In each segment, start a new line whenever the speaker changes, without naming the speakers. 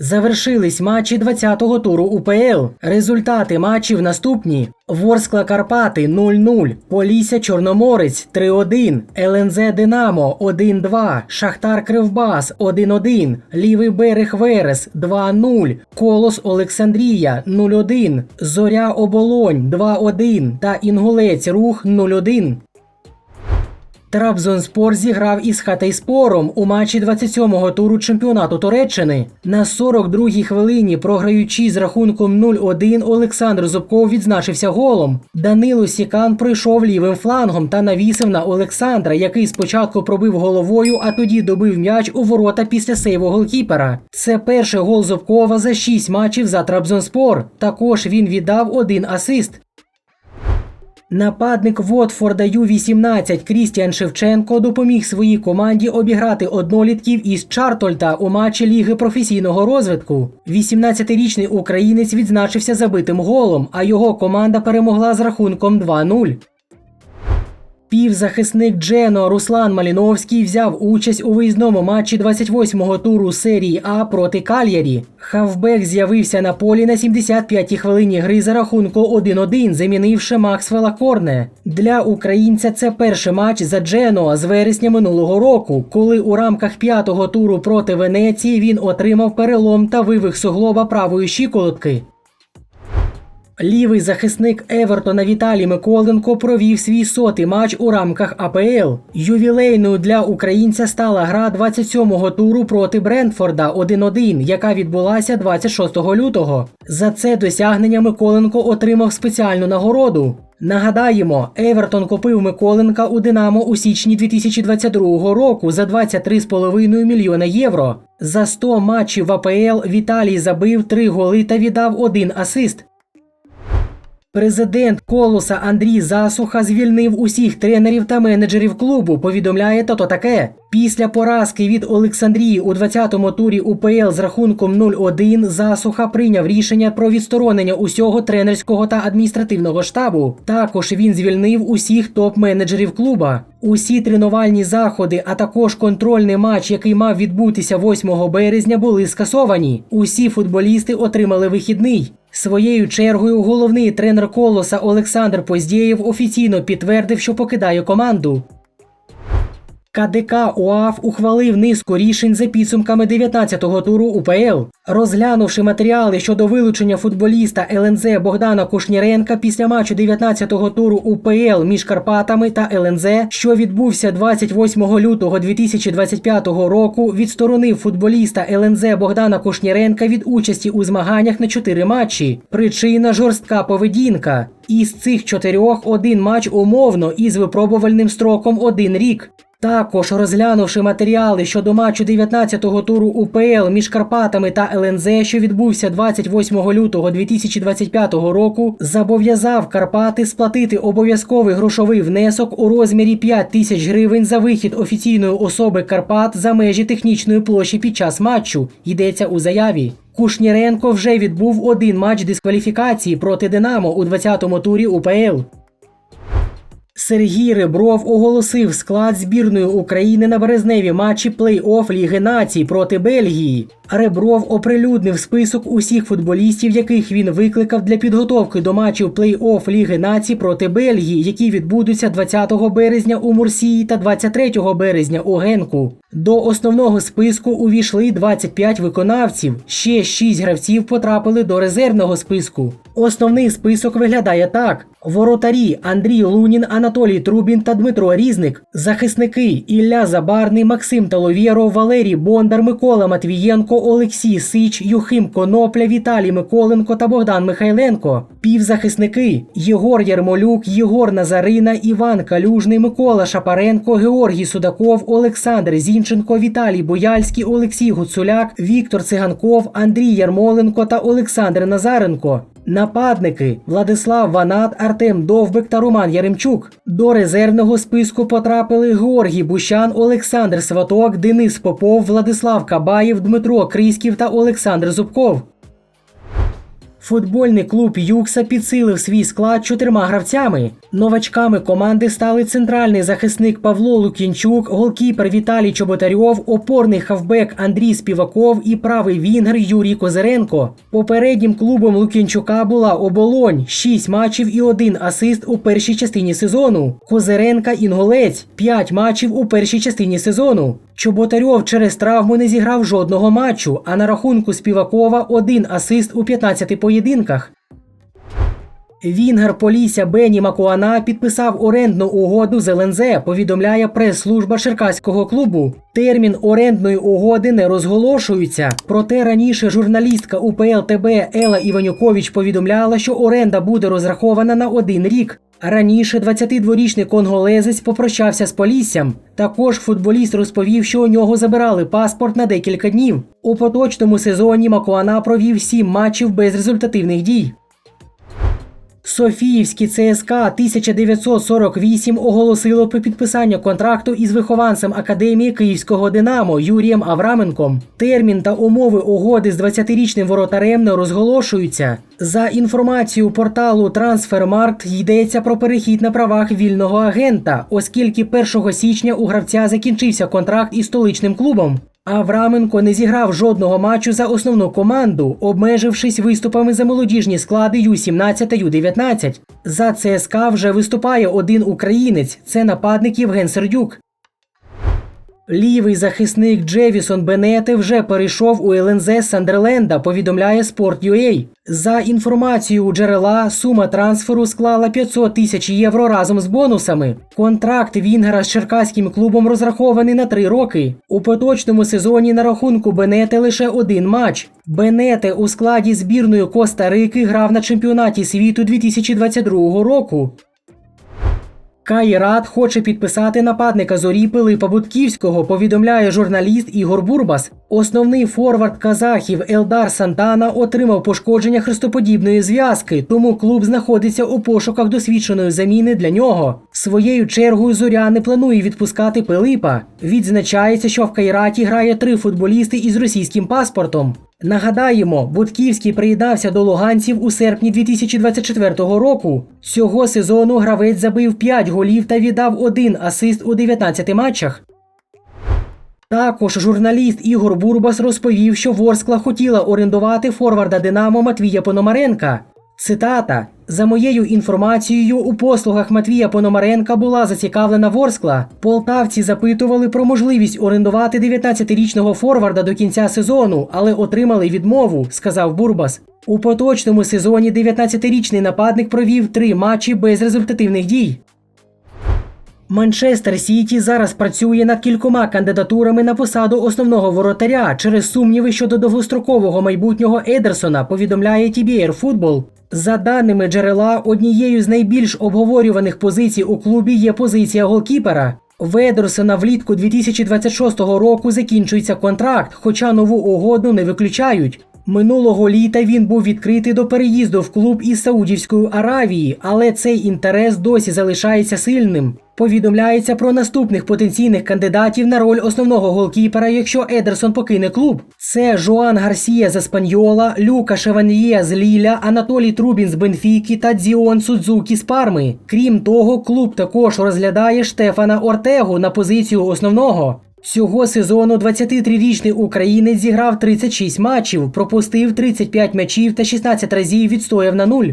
Завершились матчі 20-го туру УПЛ. Результати матчів наступні: Ворскла Карпати 0-0, Полісся Чорноморець 3-1, ЛНЗ Динамо 1-2, Шахтар Кривбас 1-1, Лівий берег Верес 2-0, Колос Олександрія 0-1, Зоря Оболонь 2-1 та Інгулець Рух 0-1. Трабзонспор зіграв із Хатайспором у матчі 27-го туру чемпіонату Туреччини. На 42-й хвилині, програючи з рахунком 0-1, Олександр Зубков відзначився голом. Данило Сікан пройшов лівим флангом та навісив на Олександра, який спочатку пробив головою, а тоді добив м'яч у ворота після сейву голкіпера. Це перший гол Зубкова за 6 матчів за Трабзонспор. Також він віддав один асист. Нападник Вотфорда Ю-18 Крістіан Шевченко допоміг своїй команді обіграти однолітків із Чартольта у матчі Ліги професійного розвитку. 18-річний українець відзначився забитим голом, а його команда перемогла з рахунком 2-0. Півзахисник Джено Руслан Маліновський взяв участь у виїзному матчі 28-го туру серії А проти Кальярі. Хавбек з'явився на полі на 75-й хвилині гри за рахунку 1-1, замінивши Максвелла Корне. Для українця це перший матч за Джено з вересня минулого року, коли у рамках п'ятого туру проти Венеції він отримав перелом та вивих суглоба правої щиколотки. Лівий захисник Евертона Віталій Миколенко провів свій сотий матч у рамках АПЛ. Ювілейною для українця стала гра 27-го туру проти Брентфорда 1-1, яка відбулася 26 лютого. За це досягнення Миколенко отримав спеціальну нагороду. Нагадаємо, Евертон купив Миколенка у Динамо у січні 2022 року за 23,5 мільйона євро. За 100 матчів в АПЛ Віталій забив 3 голи та віддав один асист. Президент Колоса Андрій Засуха звільнив усіх тренерів та менеджерів клубу. Повідомляє тото таке. Після поразки від Олександрії у 20-му турі УПЛ з рахунком 0-1 Засуха прийняв рішення про відсторонення усього тренерського та адміністративного штабу. Також він звільнив усіх топ-менеджерів клуба. Усі тренувальні заходи, а також контрольний матч, який мав відбутися 8 березня, були скасовані. Усі футболісти отримали вихідний. Своєю чергою головний тренер колоса Олександр Поздєєв офіційно підтвердив, що покидає команду. КДК УАФ ухвалив низку рішень за підсумками 19-го туру УПЛ. Розглянувши матеріали щодо вилучення футболіста ЛНЗ Богдана Кушніренка після матчу 19-го туру УПЛ між Карпатами та ЛНЗ, що відбувся 28 лютого 2025 року, відсторонив футболіста ЛНЗ Богдана Кушніренка від участі у змаганнях на 4 матчі. Причина жорстка поведінка. Із цих чотирьох один матч умовно із випробувальним строком один рік. Також розглянувши матеріали щодо матчу 19-го туру УПЛ між Карпатами та ЛНЗ, що відбувся 28 лютого 2025 року, зобов'язав Карпати сплатити обов'язковий грошовий внесок у розмірі 5 тисяч гривень за вихід офіційної особи Карпат за межі технічної площі під час матчу. Йдеться у заяві. Кушніренко вже відбув один матч дискваліфікації проти Динамо у 20-му турі УПЛ. Сергій Ребров оголосив склад збірної України на березневі матчі плей-офф Ліги націй проти Бельгії. Ребров оприлюднив список усіх футболістів, яких він викликав для підготовки до матчів плей-офф Ліги націй проти Бельгії, які відбудуться 20 березня у Мурсії та 23 березня у Генку. До основного списку увійшли 25 виконавців. Ще 6 гравців потрапили до резервного списку. Основний список виглядає так: воротарі Андрій Лунін, Анатолій Трубін та Дмитро Різник, захисники Ілля Забарний, Максим Таловєров, Валерій Бондар, Микола Матвієнко, Олексій Сич, Юхим Конопля, Віталій Миколенко та Богдан Михайленко. Півзахисники Єгор Ярмолюк, Єгор Назарина, Іван Калюжний, Микола Шапаренко, Георгій Судаков, Олександр Зінченко, Віталій Бояльський, Олексій Гуцуляк, Віктор Циганков, Андрій Ярмоленко та Олександр Назаренко. Нападники Владислав Ванат, Артем Довбик та Роман Яремчук. До резервного списку потрапили Георгій Бущан, Олександр Сваток, Денис Попов, Владислав Кабаєв, Дмитро Кріськів та Олександр Зубков. Футбольний клуб Юкса підсилив свій склад чотирма гравцями. Новачками команди стали центральний захисник Павло Лукінчук, голкіпер Віталій Чоботарьов, опорний хавбек Андрій Співаков і правий вінгер Юрій Козиренко. Попереднім клубом Лукінчука була оболонь, 6 матчів і один асист у першій частині сезону. Козиренка Інголець 5 матчів у першій частині сезону. Чоботарьов через травму не зіграв жодного матчу, а на рахунку Співакова один асист у 15 поєдинках. Вінгер Полісся Бені Макуана підписав орендну угоду з ЛНЗ, повідомляє прес-служба Черкаського клубу. Термін орендної угоди не розголошується. Проте раніше журналістка УПЛ ТБ Ела Іванюкович повідомляла, що оренда буде розрахована на один рік. Раніше 22-річний конголезець попрощався з Поліссям. Також футболіст розповів, що у нього забирали паспорт на декілька днів. У поточному сезоні Макуана провів сім матчів без результативних дій. Софіївський ЦСКА 1948 оголосило про підписання контракту із вихованцем Академії Київського Динамо Юрієм Авраменком. Термін та умови угоди з 20-річним воротарем не розголошуються. За інформацією порталу Трансфермаркт йдеться про перехід на правах вільного агента, оскільки 1 січня у гравця закінчився контракт із столичним клубом. Авраменко не зіграв жодного матчу за основну команду, обмежившись виступами за молодіжні склади Ю-17 та Ю-19. За ЦСКА вже виступає один українець це нападник Євген Сердюк. Лівий захисник Джевісон Бенете вже перейшов у ЛНЗ Сандерленда, повідомляє Sport.ua. За інформацією джерела, сума трансферу склала 500 тисяч євро разом з бонусами. Контракт Вінгера з черкаським клубом розрахований на три роки. У поточному сезоні на рахунку Бенете лише один матч. Бенете у складі збірної Коста-Рики грав на чемпіонаті світу 2022 року. Кайрат хоче підписати нападника зорі Пилипа Будківського, повідомляє журналіст Ігор Бурбас. Основний форвард казахів Елдар Сантана отримав пошкодження хрестоподібної зв'язки, тому клуб знаходиться у пошуках досвідченої заміни для нього. Своєю чергою зоря не планує відпускати Пилипа. Відзначається, що в Кайраті грає три футболісти із російським паспортом. Нагадаємо, Будківський приєднався до луганців у серпні 2024 року. Цього сезону гравець забив 5 голів та віддав один асист у 19 матчах. Також журналіст Ігор Бурбас розповів, що Ворскла хотіла орендувати форварда Динамо Матвія Пономаренка. Цитата: за моєю інформацією, у послугах Матвія Пономаренка була зацікавлена Ворскла. Полтавці запитували про можливість орендувати 19-річного форварда до кінця сезону, але отримали відмову, сказав Бурбас. У поточному сезоні 19-річний нападник провів три матчі без результативних дій. Манчестер Сіті зараз працює над кількома кандидатурами на посаду основного воротаря через сумніви щодо довгострокового майбутнього Едерсона, повідомляє TBR Football. За даними джерела, однією з найбільш обговорюваних позицій у клубі є позиція голкіпера. Ведерсона влітку 2026 року закінчується контракт, хоча нову угоду не виключають. Минулого літа він був відкритий до переїзду в клуб із Саудівської Аравії, але цей інтерес досі залишається сильним. Повідомляється про наступних потенційних кандидатів на роль основного голкіпера, якщо Едерсон покине клуб. Це Жоан Гарсія з Еспаньола, Люка Шеван'є з Ліля, Анатолій Трубін з Бенфіки та Дзіон Судзукі з Парми. Крім того, клуб також розглядає Штефана Ортегу на позицію основного. Цього сезону 23-річний українець зіграв 36 матчів, пропустив 35 м'ячів та 16 разів відстояв на нуль.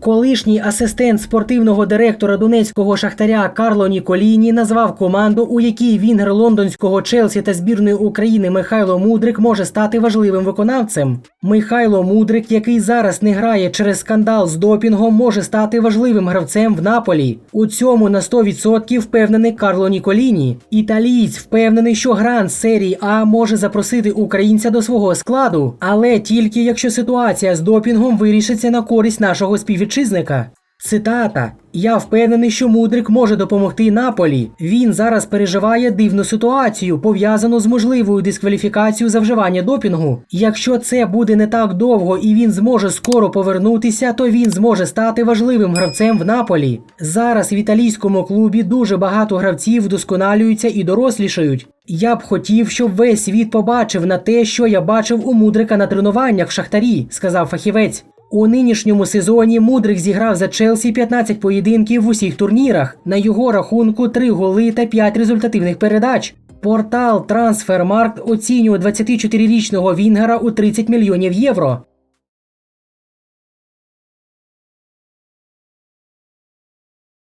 Колишній асистент спортивного директора донецького шахтаря Карло Ніколіні назвав команду, у якій вінгер лондонського Челсі та збірної України Михайло Мудрик може стати важливим виконавцем. Михайло Мудрик, який зараз не грає через скандал з допінгом, може стати важливим гравцем в Наполі. У цьому на 100% впевнений Карло Ніколіні. Італієць впевнений, що грант серії А може запросити українця до свого складу, але тільки якщо ситуація з допінгом вирішиться на користь нашого співвітчизника. Цитата: Я впевнений, що Мудрик може допомогти Наполі. Він зараз переживає дивну ситуацію, пов'язану з можливою дискваліфікацією за вживання допінгу. Якщо це буде не так довго і він зможе скоро повернутися, то він зможе стати важливим гравцем в Наполі. Зараз в італійському клубі дуже багато гравців вдосконалюються і дорослішають. Я б хотів, щоб весь світ побачив на те, що я бачив у Мудрика на тренуваннях в Шахтарі, сказав фахівець. У нинішньому сезоні Мудрик зіграв за Челсі 15 поєдинків в усіх турнірах. На його рахунку 3 голи та 5 результативних передач. Портал Трансфермаркт оцінює 24-річного Вінгера у 30 мільйонів євро.